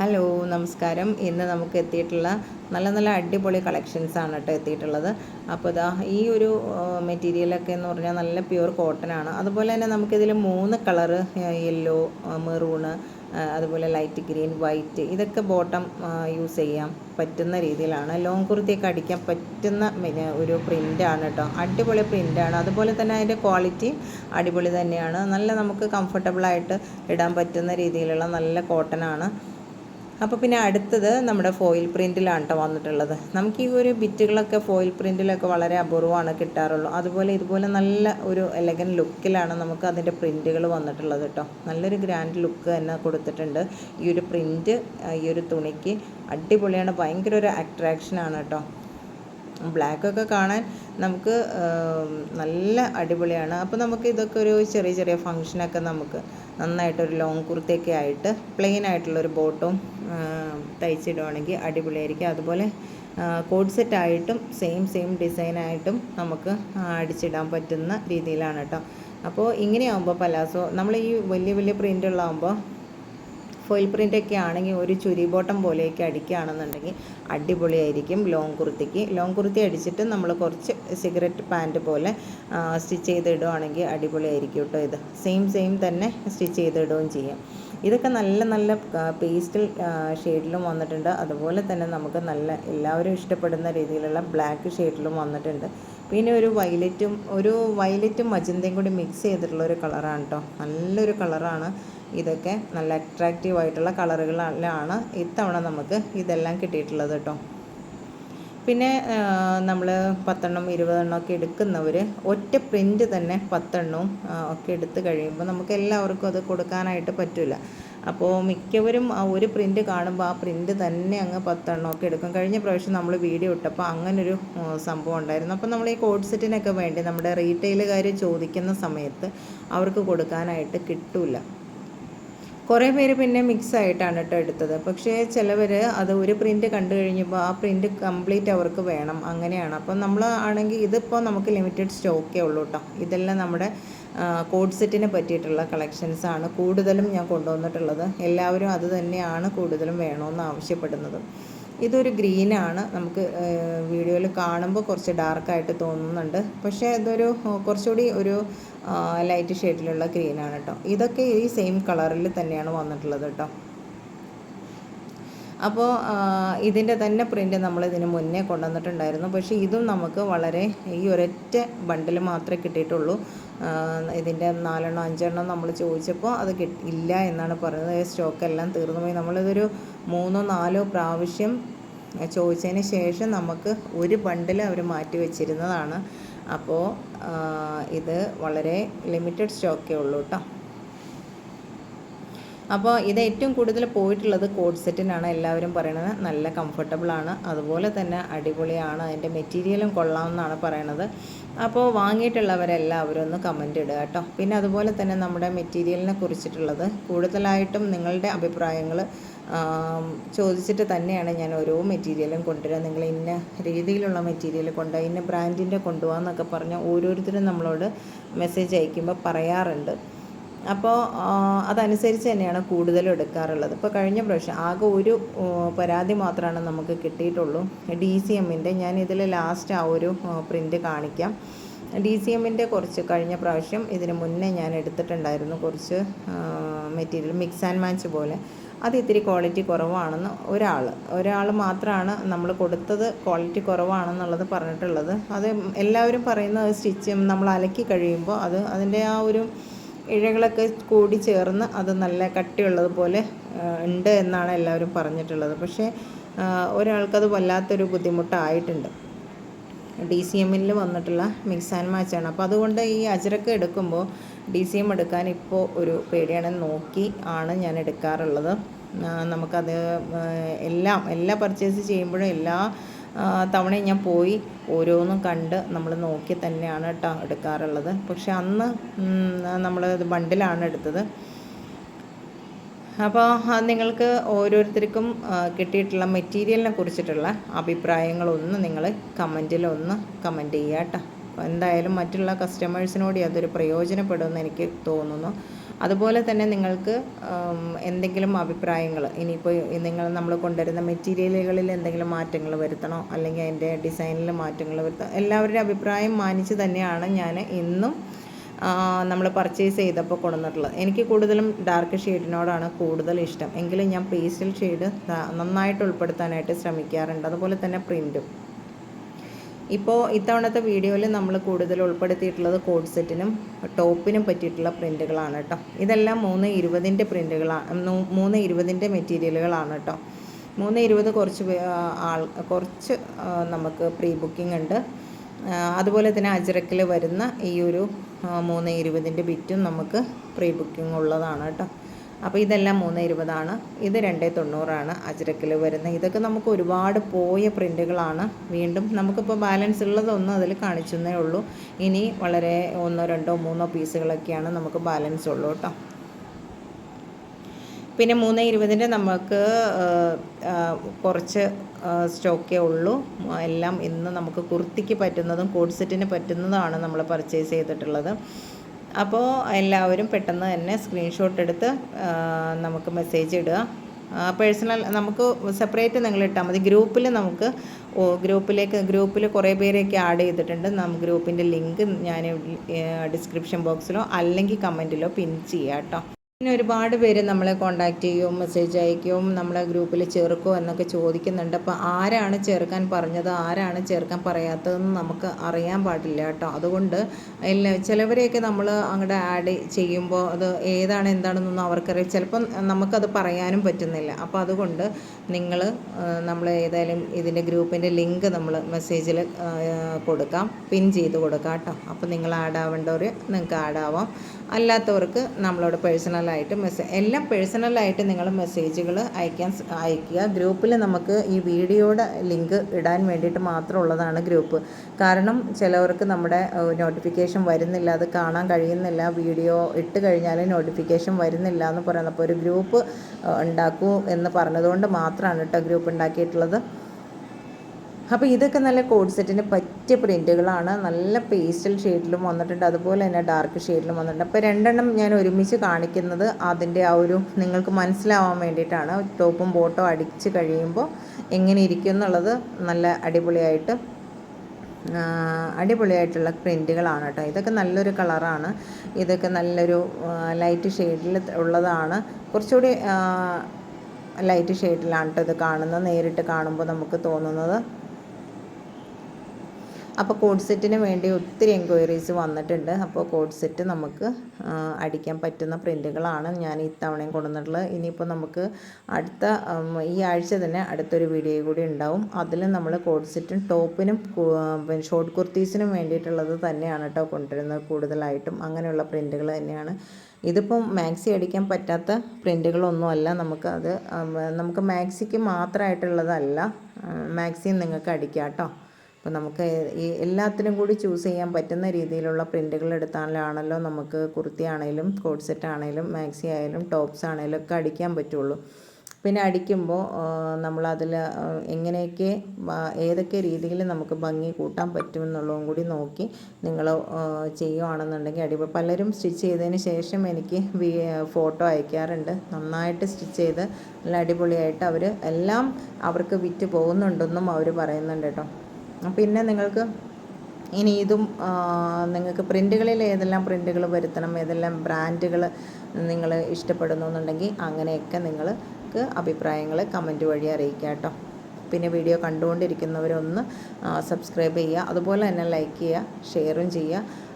Hello നമസ്കാരം. ഇന്ന് നമുക്ക് എത്തിയിട്ടുള്ള നല്ല നല്ല അടിപൊളി കളക്ഷൻസ് ആണ് കേട്ടോ എത്തിയിട്ടുള്ളത്. അപ്പോൾ ഇതാ ഈ ഒരു മെറ്റീരിയലൊക്കെ എന്ന് പറഞ്ഞാൽ നല്ല പ്യുവർ കോട്ടൺ ആണ്. അതുപോലെ തന്നെ നമുക്കിതിൽ മൂന്ന് കളറ് യെല്ലോ മെറൂണ് അതുപോലെ ലൈറ്റ് ഗ്രീൻ വൈറ്റ് ഇതൊക്കെ ബോട്ടം യൂസ് ചെയ്യാം പറ്റുന്ന രീതിയിലാണ്. ലോങ് കുർത്തിയൊക്കെ അടിക്കാൻ പറ്റുന്ന ഒരു പ്രിന്റാണ് കേട്ടോ. അടിപൊളി പ്രിന്റാണ് അതുപോലെ തന്നെ അതിന്റെ ക്വാളിറ്റി അടിപൊളി തന്നെയാണ്. നല്ല നമുക്ക് കംഫർട്ടബിളായിട്ട് ഇടാൻ പറ്റുന്ന രീതിയിലുള്ള നല്ല കോട്ടൺ ആണ്. അപ്പോൾ പിന്നെ അടുത്തത് നമ്മുടെ ഫോയിൽ പ്രിന്റിലാണ് കേട്ടോ വന്നിട്ടുള്ളത്. നമുക്ക് ഈ ഒരു ബിറ്റുകളൊക്കെ ഫോയിൽ പ്രിന്റിലൊക്കെ വളരെ അപൂർവമാണ് കിട്ടാറുള്ളൂ. അതുപോലെ ഇതുപോലെ നല്ല ഒരു എലഗൻ ലുക്കിലാണ് നമുക്ക് അതിന്റെ പ്രിന്റുകൾ വന്നിട്ടുള്ളത് കേട്ടോ നല്ലൊരു ഗ്രാൻഡ് ലുക്ക് തന്നെ കൊടുത്തിട്ടുണ്ട്. ഈ ഒരു പ്രിന്റ് ഈ ഒരു തുണിക്ക് അടിപൊളിയാണ്. ഭയങ്കര ഒരു അട്രാക്ഷനാണ് കേട്ടോ ബ്ലാക്കൊക്കെ കാണാൻ നമുക്ക് നല്ല അടിപൊളിയാണ്. അപ്പോൾ നമുക്ക് ഇതൊക്കെ ഒരു ചെറിയ ചെറിയ ഫങ്ഷനൊക്കെ നമുക്ക് നന്നായിട്ടൊരു ലോങ് കുർത്തിയൊക്കെ ആയിട്ട് പ്ലെയിൻ ആയിട്ടുള്ളൊരു ബോട്ടും തയ്ച്ചിടുവാണെങ്കിൽ അടിപൊളിയായിരിക്കും. അതുപോലെ കോഡ് സെറ്റായിട്ടും സെയിം സെയിം ഡിസൈനായിട്ടും നമുക്ക് അടിച്ചിടാൻ പറ്റുന്ന രീതിയിലാണ് കേട്ടോ അപ്പോൾ ഇങ്ങനെയാകുമ്പോൾ പലാസോ നമ്മൾ ഈ വലിയ വലിയ പ്രിന്റുള്ളാകുമ്പോൾ ഫോയിൽ പ്രിന്റൊക്കെ ആണെങ്കിൽ ഒരു ചുരി ബോട്ടം പോലെയൊക്കെ അടിക്കുകയാണെന്നുണ്ടെങ്കിൽ അടിപൊളിയായിരിക്കും ലോങ് കുർത്തിക്ക്. ലോങ് കുർത്തി അടിച്ചിട്ട് നമ്മൾ കുറച്ച് സിഗരറ്റ് പാന്റ് പോലെ സ്റ്റിച്ച് ചെയ്തിടുകയാണെങ്കിൽ അടിപൊളിയായിരിക്കും കേട്ടോ ഇത്. സെയിം സെയിം തന്നെ സ്റ്റിച്ച് ചെയ്തിടുകയും ചെയ്യാം. ഇതൊക്കെ നല്ല നല്ല പേസ്റ്റൽ ഷെയ്ഡിലും വന്നിട്ടുണ്ട്. അതുപോലെ തന്നെ നമുക്ക് നല്ല എല്ലാവരും ഇഷ്ടപ്പെടുന്ന രീതിയിലുള്ള ബ്ലാക്ക് ഷെയ്ഡിലും വന്നിട്ടുണ്ട്. പിന്നെ ഒരു വയലറ്റും ഒരു വയലറ്റും മജന്തയും കൂടി മിക്സ് ചെയ്തിട്ടുള്ള ഒരു കളറാണ് കേട്ടോ. നല്ലൊരു കളറാണ് ഇതൊക്കെ നല്ല അട്രാക്റ്റീവ് ആയിട്ടുള്ള കളറുകളിലാണ് ഇത്തവണ നമുക്ക് ഇതെല്ലാം കിട്ടിയിട്ടുള്ളത് കേട്ടോ. പിന്നെ നമ്മൾ പത്തെണ്ണം ഇരുപതെണ്ണം ഒക്കെ എടുക്കുന്നവർ ഒറ്റ പ്രിന്റ് തന്നെ പത്തെണ്ണവും ഒക്കെ എടുത്ത് കഴിയുമ്പോൾ നമുക്ക് എല്ലാവർക്കും അത് കൊടുക്കാനായിട്ട് പറ്റില്ല അപ്പോൾ മിക്കവരും ആ ഒരു പ്രിന്റ് കാണുമ്പോൾ ആ പ്രിന്റ് തന്നെ അങ്ങ് പത്തെണ്ണം ഒക്കെ എടുക്കും. കഴിഞ്ഞ പ്രാവശ്യം നമ്മൾ വീഡിയോ ഇട്ടപ്പോൾ അങ്ങനൊരു സംഭവം ഉണ്ടായിരുന്നു. അപ്പോൾ നമ്മൾ ഈ കോഡ് സെറ്റിനൊക്കെ വേണ്ടി നമ്മുടെ റീറ്റെയിലുകാർ ചോദിക്കുന്ന സമയത്ത് അവർക്ക് കൊടുക്കാനായിട്ട് കിട്ടില്ല കുറേ പേര് പിന്നെ മിക്സ് ആയിട്ടാണ് കേട്ടോ എടുത്തത്. പക്ഷേ ചിലവർ അത് ഒരു പ്രിന്റ് കണ്ടു കഴിഞ്ഞപ്പോൾ ആ പ്രിന്റ് കംപ്ലീറ്റ് അവർക്ക് വേണം. അങ്ങനെയാണ്. അപ്പം നമ്മൾ ആണെങ്കിൽ ഇതിപ്പോൾ നമുക്ക് ലിമിറ്റഡ് സ്റ്റോക്കേ ഉള്ളൂ കേട്ടോ ഇതെല്ലാം നമ്മുടെ കോഡ് സെറ്റിനെ പറ്റിയിട്ടുള്ള കളക്ഷൻസ് ആണ് കൂടുതലും ഞാൻ കൊണ്ടുവന്നിട്ടുള്ളത്. എല്ലാവരും അത് തന്നെയാണ് കൂടുതലും വേണമെന്ന് ആവശ്യപ്പെടുന്നത്. ഇതൊരു ഗ്രീനാണ്. നമുക്ക് വീഡിയോയിൽ കാണുമ്പോൾ കുറച്ച് ഡാർക്കായിട്ട് തോന്നുന്നുണ്ട്. പക്ഷേ ഇതൊരു കുറച്ചുകൂടി ഒരു ലൈറ്റ് ഷെയ്ഡിലുള്ള ഗ്രീനാണ് കേട്ടോ. ഇതൊക്കെ ഈ സെയിം കളറിൽ തന്നെയാണ് വന്നിട്ടുള്ളത് കേട്ടോ. അപ്പോൾ ഇതിന്റെ തന്നെ പ്രിന്റ് നമ്മൾ ഇതിന് മുന്നേ കൊണ്ടുവന്നിട്ടുണ്ടായിരുന്നു. പക്ഷേ ഇതും നമുക്ക് വളരെ ഈ ഒരൊറ്റ ബണ്ടിൽ മാത്രമേ കിട്ടിയിട്ടുള്ളൂ. ഇതിന്റെ നാലെണ്ണം അഞ്ചെണ്ണം നമ്മൾ ചോദിച്ചപ്പോൾ അത് ഇല്ല എന്നാണ് പറയുന്നത്. സ്റ്റോക്കെല്ലാം തീർന്നു പോയി നമ്മളിതൊരു മൂന്നോ നാലോ പ്രാവശ്യം ചോദിച്ചതിന് ശേഷം നമുക്ക് ഒരു ബണ്ടിൽ അവർ മാറ്റി വെച്ചിരുന്നതാണ്. അപ്പോൾ ഇത് വളരെ ലിമിറ്റഡ് സ്റ്റോക്കേ ഉള്ളൂ കേട്ടോ അപ്പോൾ ഇത് ഏറ്റവും കൂടുതൽ പോയിട്ടുള്ളത് കോഡ് സെറ്റിനാണ് എല്ലാവരും പറയണത് നല്ല കംഫർട്ടബിൾ ആണ്. അതുപോലെ തന്നെ അടിപൊളിയാണ്. അതിന്റെ മെറ്റീരിയലും കൊള്ളാമെന്നാണ് പറയണത്. അപ്പോൾ വാങ്ങിയിട്ടുള്ളവരെല്ലാവരും ഒന്ന് കമന്റ് ഇടുക കേട്ടോ പിന്നെ അതുപോലെ തന്നെ നമ്മുടെ മെറ്റീരിയലിനെ കുറിച്ചിട്ടുള്ളത്. കൂടുതലായിട്ടും നിങ്ങളുടെ അഭിപ്രായങ്ങൾ ചോദിച്ചിട്ട് തന്നെയാണ് ഞാൻ ഓരോ മെറ്റീരിയലും കൊണ്ടുവരാൻ നിങ്ങൾ ഇന്ന രീതിയിലുള്ള മെറ്റീരിയൽ കൊണ്ടുപോകാം ഇന്ന ബ്രാൻഡിന്റെ കൊണ്ടുപോകാമെന്നൊക്കെ പറഞ്ഞ് ഓരോരുത്തരും നമ്മളോട് മെസ്സേജ് അയക്കുമ്പോൾ പറയാറുണ്ട്. അപ്പോൾ അതനുസരിച്ച് തന്നെയാണ് കൂടുതലും എടുക്കാറുള്ളത്. ഇപ്പോൾ കഴിഞ്ഞ പ്രാവശ്യം ആകെ ഒരു പരാതി മാത്രമാണ് നമുക്ക് കിട്ടിയിട്ടുള്ളൂ. ഡി സി എമ്മിന്റെ ഞാൻ ഇതിൽ ലാസ്റ്റ് ആ ഒരു പ്രിന്റ് കാണിക്കാം. ഡി സി എമ്മിന്റെ കുറച്ച് കഴിഞ്ഞ പ്രാവശ്യം ഇതിന് മുന്നേ ഞാൻ എടുത്തിട്ടുണ്ടായിരുന്നു കുറച്ച് മെറ്റീരിയൽ മിക്സ് ആൻഡ് മാച്ച് പോലെ. അത് ഇത്തിരി ക്വാളിറ്റി കുറവാണെന്ന് ഒരാൾ ഒരാൾ മാത്രമാണ് നമ്മൾ കൊടുത്തത് ക്വാളിറ്റി കുറവാണെന്നുള്ളത് പറഞ്ഞിട്ടുള്ളത്. അത് എല്ലാവരും പറയുന്ന സ്റ്റിച്ച് നമ്മൾ അലക്കി കഴിയുമ്പോൾ അത് അതിന്റെ ആ ഒരു ഇഴകളൊക്കെ കൂടി ചേർന്ന് അത് നല്ല കട്ടിയുള്ളതുപോലെ ഉണ്ട് എന്നാണ് എല്ലാവരും പറഞ്ഞിട്ടുള്ളത്. പക്ഷേ ഒരാൾക്കത് വല്ലാത്തൊരു ബുദ്ധിമുട്ടായിട്ടുണ്ട്. ഡി സി എമ്മിൽ വന്നിട്ടുള്ള മിക്സ് ആൻഡ് മാച്ചാണ് അപ്പോൾ അതുകൊണ്ട് ഈ അജരക്ക് എടുക്കുമ്പോൾ ഡി സി എം എടുക്കാൻ ഇപ്പോൾ ഒരു പേടിയാണ്. നോക്കി ആണ് ഞാൻ എടുക്കാറുള്ളത്. നമുക്കത് എല്ലാം എല്ലാ പർച്ചേസ് ചെയ്യുമ്പോഴും എല്ലാ തവണയും ഞാൻ പോയി ഓരോന്നും കണ്ട് നമ്മൾ നോക്കി തന്നെയാണ് കേട്ടോ എടുക്കാറുള്ളത്. പക്ഷെ അന്ന് നമ്മൾ ബണ്ടിലാണ് എടുത്തത്. അപ്പോൾ നിങ്ങൾക്ക് ഓരോരുത്തർക്കും കിട്ടിയിട്ടുള്ള മെറ്റീരിയലിനെ കുറിച്ചിട്ടുള്ള അഭിപ്രായങ്ങളൊന്ന് നിങ്ങൾ കമന്റിലൊന്ന് കമന്റ് ചെയ്യുക കേട്ടോ. എന്തായാലും മറ്റുള്ള കസ്റ്റമേഴ്സിനോട് അതൊരു പ്രയോജനപ്പെടുമെന്ന് എനിക്ക് തോന്നുന്നു. അതുപോലെ തന്നെ നിങ്ങൾക്ക് എന്തെങ്കിലും അഭിപ്രായങ്ങൾ ഇനിയിപ്പോൾ നിങ്ങൾ നമ്മൾ കൊണ്ടുവരുന്ന മെറ്റീരിയലുകളിൽ എന്തെങ്കിലും മാറ്റങ്ങൾ വരുത്തണോ? അല്ലെങ്കിൽ അതിന്റെ ഡിസൈനിൽ മാറ്റങ്ങൾ വരുത്തണം? എല്ലാവരുടെയും അഭിപ്രായം മാനിച്ച് തന്നെയാണ് ഞാൻ ഇന്നും നമ്മൾ പർച്ചേസ് ചെയ്തപ്പോൾ കൊണ്ടുവന്നിട്ടുള്ളത്. എനിക്ക് കൂടുതലും ഡാർക്ക് ഷെയ്ഡിനോടാണ് കൂടുതൽ ഇഷ്ടം. എങ്കിലും ഞാൻ പേസ്റ്റൽ ഷെയ്ഡ് നന്നായിട്ട് ഉൾപ്പെടുത്താനായിട്ട് ശ്രമിക്കാറുണ്ട്. അതുപോലെ തന്നെ പ്രിന്റും ഇപ്പോൾ ഇത്തവണത്തെ വീഡിയോയിൽ നമ്മൾ കൂടുതൽ ഉൾപ്പെടുത്തിയിട്ടുള്ളത് കോഡ് സെറ്റിനും ടോപ്പിനും പറ്റിയിട്ടുള്ള പ്രിന്റുകളാണ് കേട്ടോ ഇതെല്ലാം മൂന്ന് ഇരുപതിന്റെ പ്രിന്റുകളാണ് മൂന്ന് ഇരുപതിന്റെ മെറ്റീരിയലുകളാണ് കേട്ടോ മൂന്ന് ഇരുപത് കുറച്ച് ആൾ കുറച്ച് നമുക്ക് പ്രീ ബുക്കിംഗ് ഉണ്ട്. അതുപോലെ തന്നെ അജിറക്കിൽ വരുന്ന ഈ ഒരു മൂന്ന് ഇരുപതിന്റെ ബിറ്റും നമുക്ക് പ്രീ ബുക്കിംഗ് ഉള്ളതാണ് കേട്ടോ. അപ്പോൾ ഇതെല്ലാം മൂന്ന് ഇരുപതാണ്. ഇത് രണ്ട് തൊണ്ണൂറാണ് അജ്രക്കിൽ വരുന്നത്. ഇതൊക്കെ നമുക്ക് ഒരുപാട് പോയ പ്രിന്റുകളാണ് വീണ്ടും. നമുക്കിപ്പോൾ ബാലൻസ് ഉള്ളതൊന്നും അതിൽ കാണിച്ചെന്നേ ഉള്ളൂ. ഇനി വളരെ ഒന്നോ രണ്ടോ മൂന്നോ പീസുകളൊക്കെയാണ് നമുക്ക് ബാലൻസ് ഉള്ളൂ കേട്ടോ. പിന്നെ മൂന്ന് ഇരുപതിന്റെ നമുക്ക് കുറച്ച് സ്റ്റോക്കേ ഉള്ളൂ. എല്ലാം ഇന്ന് നമുക്ക് കുർത്തിക്ക് പറ്റുന്നതും കോഡ് സെറ്റിന് പറ്റുന്നതാണ് നമ്മൾ പർച്ചേസ് ചെയ്തിട്ടുള്ളത്. അപ്പോൾ എല്ലാവരും പെട്ടെന്ന് തന്നെ സ്ക്രീൻഷോട്ട് എടുത്ത് നമുക്ക് മെസ്സേജ് ഇടുക. പേഴ്സണൽ നമുക്ക് സെപ്പറേറ്റ് നിങ്ങൾ ഇട്ടാൽ മതി. ഗ്രൂപ്പിൽ നമുക്ക് ഗ്രൂപ്പിലേക്ക് ഗ്രൂപ്പിൽ കുറേ പേരെയൊക്കെ ആഡ് ചെയ്തിട്ടുണ്ട്. നമുക്ക് ഗ്രൂപ്പിന്റെ ലിങ്ക് ഞാൻ ഡിസ്ക്രിപ്ഷൻ ബോക്സിലോ അല്ലെങ്കിൽ കമന്റിലോ പിൻ ചെയ്യാം കേട്ടോ. പിന്നെ ഒരുപാട് പേര് നമ്മളെ കോണ്ടാക്ട് ചെയ്യും മെസ്സേജ് അയക്കും നമ്മളെ ഗ്രൂപ്പിൽ ചേർക്കുമോ എന്നൊക്കെ ചോദിക്കുന്നുണ്ട്. അപ്പോൾ ആരാണ് ചേർക്കാൻ പറഞ്ഞത് ആരാണ് ചേർക്കാൻ പറയാത്തതെന്ന് നമുക്ക് അറിയാൻ പാടില്ല കേട്ടോ. അതുകൊണ്ട് എല്ലാ ചിലവരെയൊക്കെ നമ്മൾ അങ്ങോട്ട് ആഡ് ചെയ്യുമ്പോൾ അത് ഏതാണ് എന്താണെന്നൊന്നും അവർക്കറിയാം. ചിലപ്പം നമുക്കത് പറയാനും പറ്റുന്നില്ല. അപ്പോൾ അതുകൊണ്ട് നിങ്ങൾ നമ്മൾ ഏതായാലും ഇതിന്റെ ഗ്രൂപ്പിന്റെ ലിങ്ക് നമ്മൾ മെസ്സേജിൽ കൊടുക്കാം പിൻ ചെയ്ത് കൊടുക്കാം കേട്ടോ. അപ്പോൾ നിങ്ങൾ ആഡ് ആവേണ്ടവർ നിങ്ങൾക്ക് ആഡ് ആവാം. അല്ലാത്തവർക്ക് നമ്മളോട് പേഴ്സണലായിട്ട് മെസ്സേജ് എല്ലാം പേഴ്സണലായിട്ട് നിങ്ങൾ മെസ്സേജുകൾ അയക്കാൻ അയക്കുക. ഗ്രൂപ്പിൽ നമുക്ക് ഈ വീഡിയോയുടെ ലിങ്ക് ഇടാൻ വേണ്ടിയിട്ട് മാത്രമുള്ളതാണ് ഗ്രൂപ്പ്. കാരണം ചിലവർക്ക് നമ്മുടെ നോട്ടിഫിക്കേഷൻ വരുന്നില്ല അത് കാണാൻ കഴിയുന്നില്ല വീഡിയോ ഇട്ട് കഴിഞ്ഞാൽ നോട്ടിഫിക്കേഷൻ വരുന്നില്ല എന്ന് പറയുന്നത്. അപ്പോൾ ഒരു ഗ്രൂപ്പ് ഉണ്ടാക്കൂ എന്ന് പറഞ്ഞതുകൊണ്ട് മാത്രമാണ് കേട്ടോ ഗ്രൂപ്പ് ഉണ്ടാക്കിയിട്ടുള്ളത്. അപ്പോൾ ഇതൊക്കെ നല്ല കോഡ് സെറ്റിന് പറ്റിയ പ്രിന്റുകളാണ് നല്ല പേസ്റ്റൽ ഷെയ്ഡിലും വന്നിട്ടുണ്ട്. അതുപോലെ തന്നെ ഡാർക്ക് ഷെയ്ഡിലും വന്നിട്ടുണ്ട്. അപ്പോൾ രണ്ടെണ്ണം ഞാൻ ഒരുമിച്ച് കാണിക്കുന്നത് അതിന്റെ ആ ഒരു നിങ്ങൾക്ക് മനസ്സിലാവാൻ വേണ്ടിയിട്ടാണ്. ടോപ്പും ബോട്ടോ അടിച്ച് കഴിയുമ്പോൾ എങ്ങനെ ഇരിക്കും എന്നുള്ളത് നല്ല അടിപൊളിയായിട്ട് അടിപൊളിയായിട്ടുള്ള പ്രിന്റുകളാണ് കേട്ടോ. ഇതൊക്കെ നല്ലൊരു കളറാണ് ഇതൊക്കെ നല്ലൊരു ലൈറ്റ് ഷെയ്ഡിൽ ഉള്ളതാണ്. കുറച്ചുകൂടി ലൈറ്റ് ഷെയ്ഡിലാണ് കേട്ടോ ഇത് കാണുന്നത്. നേരിട്ട് കാണുമ്പോൾ നമുക്ക് തോന്നുന്നത്. അപ്പോൾ കോഡ് സെറ്റിന് വേണ്ടി ഒത്തിരി എൻക്വയറീസ് വന്നിട്ടുണ്ട്. അപ്പോൾ കോഡ് സെറ്റ് നമുക്ക് അടിക്കാൻ പറ്റുന്ന പ്രിന്റുകളാണ് ഞാൻ ഈ തവണയും കൊണ്ടുവന്നിട്ടുള്ളത്. ഇനിയിപ്പോൾ നമുക്ക് അടുത്ത ഈ ആഴ്ച തന്നെ അടുത്തൊരു വീഡിയോ കൂടി ഉണ്ടാവും. അതിൽ നമ്മൾ കോഡ് സെറ്റും ടോപ്പിനും ഷോർട്ട് കുർത്തീസിനും വേണ്ടിയിട്ടുള്ളത് തന്നെയാണ് കേട്ടോ കൊണ്ടുവരുന്നത് കൂടുതലായിട്ടും. അങ്ങനെയുള്ള പ്രിന്റുകൾ തന്നെയാണ്. ഇതിപ്പം മാക്സി അടിക്കാൻ പറ്റാത്ത പ്രിന്റുകളൊന്നുമല്ല നമുക്ക് അത് നമുക്ക് മാക്സിക്ക് മാത്രമായിട്ടുള്ളതല്ല മാക്സിയും നിങ്ങൾക്ക് അടിക്കാം കേട്ടോ. അപ്പോൾ നമുക്ക് ഈ എല്ലാത്തിനും കൂടി ചൂസ് ചെയ്യാൻ പറ്റുന്ന രീതിയിലുള്ള പ്രിന്റുകൾ എടുത്താലാണല്ലോ നമുക്ക് കുർത്തി ആണെങ്കിലും കോഡ് സെറ്റ് ആണെങ്കിലും മാക്സി ആയാലും ടോപ്സ് ആണെങ്കിലും ഒക്കെ അടിക്കാൻ പറ്റുള്ളൂ. പിന്നെ അടിക്കുമ്പോൾ നമ്മളതിൽ എങ്ങനെയൊക്കെ ഏതൊക്കെ രീതിയിൽ നമുക്ക് ഭംഗി കൂട്ടാൻ പറ്റുമെന്നുള്ളതും കൂടി നോക്കി നിങ്ങൾ ചെയ്യുകയാണെന്നുണ്ടെങ്കിൽ അടിപൊളി പലരും സ്റ്റിച്ച് ചെയ്തതിന് ശേഷം എനിക്ക് ഫോട്ടോ അയക്കാറുണ്ട്. നന്നായിട്ട് സ്റ്റിച്ച് ചെയ്ത് നല്ല അടിപൊളിയായിട്ട് അവർ എല്ലാം അവർക്ക് വിറ്റ് പോകുന്നുണ്ടെന്നും അവർ പറയുന്നുണ്ട് കേട്ടോ. പിന്നെ നിങ്ങൾക്ക് ഇനി ഇതും നിങ്ങൾക്ക് പ്രിന്റുകളിൽ ഏതെല്ലാം പ്രിന്റുകൾ വരുത്തണം ഏതെല്ലാം ബ്രാൻഡുകൾ നിങ്ങൾ ഇഷ്ടപ്പെടുന്നു എന്നുണ്ടെങ്കിൽ അങ്ങനെയൊക്കെ നിങ്ങൾക്ക് അഭിപ്രായങ്ങൾ കമന്റ് വഴി അറിയിക്കുക കേട്ടോ. പിന്നെ വീഡിയോ കണ്ടുകൊണ്ടിരിക്കുന്നവരൊന്ന് സബ്സ്ക്രൈബ് ചെയ്യുക. അതുപോലെ തന്നെ ലൈക്ക് ചെയ്യുക ഷെയറും ചെയ്യുക.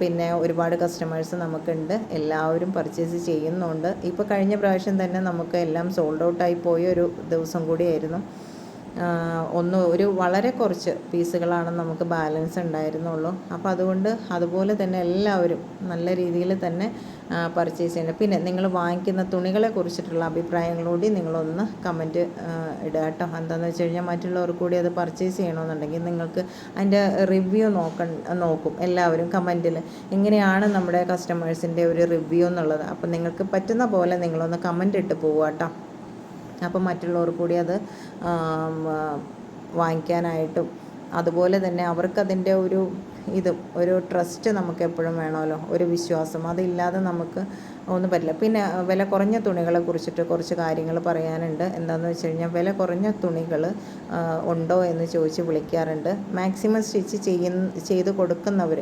പിന്നെ ഒരുപാട് കസ്റ്റമേഴ്സ് നമുക്കുണ്ട്. എല്ലാവരും പർച്ചേസ് ചെയ്യുന്നുണ്ട്. ഇപ്പോൾ കഴിഞ്ഞ പ്രാവശ്യം തന്നെ നമുക്ക് എല്ലാം സോൾഡ് ഔട്ടായി പോയ ഒരു ദിവസം കൂടിയായിരുന്നു. ഒന്ന് ഒരു വളരെ കുറച്ച് പീസുകളാണ് നമുക്ക് ബാലൻസ് ഉണ്ടായിരുന്നുള്ളൂ. അപ്പോൾ അതുകൊണ്ട് അതുപോലെ തന്നെ എല്ലാവരും നല്ല രീതിയിൽ തന്നെ പർച്ചേസ് ചെയ്യണം പിന്നെ നിങ്ങൾ വാങ്ങിക്കുന്ന തുണികളെ കുറിച്ചിട്ടുള്ള അഭിപ്രായങ്ങളോടി നിങ്ങളൊന്ന് കമന്റ് ഇടുക കേട്ടോ. എന്താണെന്ന് വെച്ച് കഴിഞ്ഞാൽ മറ്റുള്ളവർക്ക് കൂടി അത് പർച്ചേസ് ചെയ്യണമെന്നുണ്ടെങ്കിൽ നിങ്ങൾക്ക് അതിന്റെ റിവ്യൂ നോക്ക നോക്കും എല്ലാവരും കമന്റിൽ എങ്ങനെയാണ് നമ്മുടെ കസ്റ്റമേഴ്സിന്റെ ഒരു റിവ്യൂ എന്നുള്ളത്. അപ്പോൾ നിങ്ങൾക്ക് പറ്റുന്ന പോലെ നിങ്ങളൊന്ന് കമന്റ് ഇട്ട് പോവുക കേട്ടോ. അപ്പോൾ മറ്റുള്ളവർ കൂടി അത് വാങ്ങിക്കാനായിട്ടും അതുപോലെ തന്നെ അവർക്കതിന്റെ ഒരു ഇതും ഒരു ട്രസ്റ്റ് നമുക്ക് എപ്പോഴും വേണമല്ലോ ഒരു വിശ്വാസം. അതില്ലാതെ നമുക്ക് ഒന്നും പറ്റില്ല. പിന്നെ വില കുറഞ്ഞ തുണികളെ കുറിച്ചിട്ട് കുറച്ച് കാര്യങ്ങൾ പറയാനുണ്ട്. എന്താണെന്ന് വെച്ച് കഴിഞ്ഞാൽ വില കുറഞ്ഞ തുണികൾ ഉണ്ടോ എന്ന് ചോദിച്ച് വിളിക്കാറുണ്ട്. മാക്സിമം സ്റ്റിച്ച് ചെയ്യുന്ന ചെയ്ത് കൊടുക്കുന്നവർ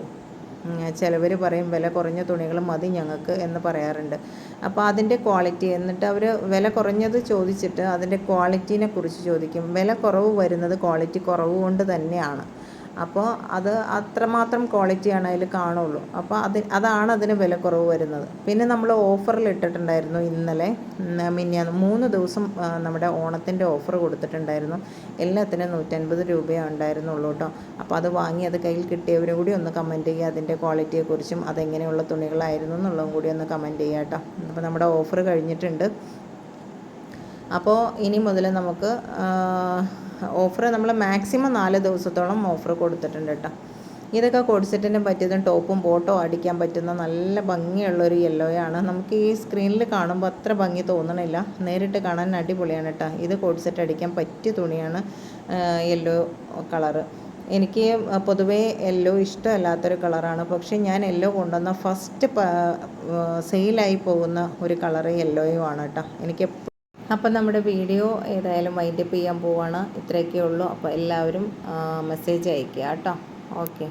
ചിലവർ പറയും വില കുറഞ്ഞ തുണികൾ മതി ഞങ്ങൾക്ക് എന്ന് പറയാറുണ്ട്. അപ്പോൾ അതിന്റെ ക്വാളിറ്റി എന്നിട്ട് അവർ വില കുറഞ്ഞത് ചോദിച്ചിട്ട് അതിന്റെ ക്വാളിറ്റീനെ കുറിച്ച് ചോദിക്കും. വില കുറവ് വരുന്നത് ക്വാളിറ്റി കുറവ് കൊണ്ട് തന്നെയാണ്. അപ്പോൾ അത് അത്രമാത്രം ക്വാളിറ്റിയാണ് അതിൽ കാണുള്ളൂ. അപ്പോൾ അത് അതാണ് അതിന് വില കുറവ് വരുന്നത്. പിന്നെ നമ്മൾ ഓഫറിൽ ഇട്ടിട്ടുണ്ടായിരുന്നു ഇന്നലെ മിനിഞ്ഞാന്ന് മൂന്ന് ദിവസം നമ്മുടെ ഓണത്തിന്റെ ഓഫർ കൊടുത്തിട്ടുണ്ടായിരുന്നു. എല്ലാത്തിനും നൂറ്റൻപത് രൂപയേ ഉണ്ടായിരുന്നുള്ളൂ കേട്ടോ അപ്പോൾ അത് വാങ്ങി അത് കയ്യിൽ കിട്ടിയവരും കൂടി ഒന്ന് കമന്റ് ചെയ്യുക അതിന്റെ ക്വാളിറ്റിയെക്കുറിച്ചും അതെങ്ങനെയുള്ള തുണികളായിരുന്നു എന്നുള്ളതും കൂടി ഒന്ന് കമന്റ് ചെയ്യുക കേട്ടോ അപ്പോൾ നമ്മുടെ ഓഫർ കഴിഞ്ഞിട്ടുണ്ട്. അപ്പോൾ ഇനി മുതൽ നമുക്ക് ഓഫർ നമ്മൾ മാക്സിമം നാല് ദിവസത്തോളം ഓഫർ കൊടുത്തിട്ടുണ്ട് കേട്ടോ. ഇതൊക്കെ കോഡ്സെറ്റിന് പറ്റിയതും ടോപ്പും ബോട്ടോ അടിക്കാൻ പറ്റുന്ന നല്ല ഭംഗിയുള്ളൊരു യെല്ലോയാണ്. നമുക്ക് ഈ സ്ക്രീനിൽ കാണുമ്പോൾ അത്ര ഭംഗി തോന്നണില്ല. നേരിട്ട് കാണാൻ അടിപൊളിയാണ് കേട്ടോ. ഇത് കൊടുത്തിട്ട് അടിക്കാൻ പറ്റിയ തുണിയാണ് യെല്ലോ കളറ്. എനിക്ക് പൊതുവേ യെല്ലോ ഇഷ്ടമല്ലാത്തൊരു കളറാണ്. പക്ഷേ ഞാൻ യെല്ലോ കൊണ്ടുവന്ന ഫസ്റ്റ് സെയിലായി പോകുന്ന ഒരു കളറ് യെല്ലോയുമാണ് കേട്ടോ. എനിക്ക് അപ്പം നമ്മുടെ വീഡിയോ ഏതായാലും വൈൻഡപ്പ് ചെയ്യാൻ പോവാണ്. ഇത്രയൊക്കെ ഉള്ളൂ. അപ്പോൾ എല്ലാവരും മെസ്സേജ് അയയ്ക്കുക കേട്ടോ. ഓക്കെ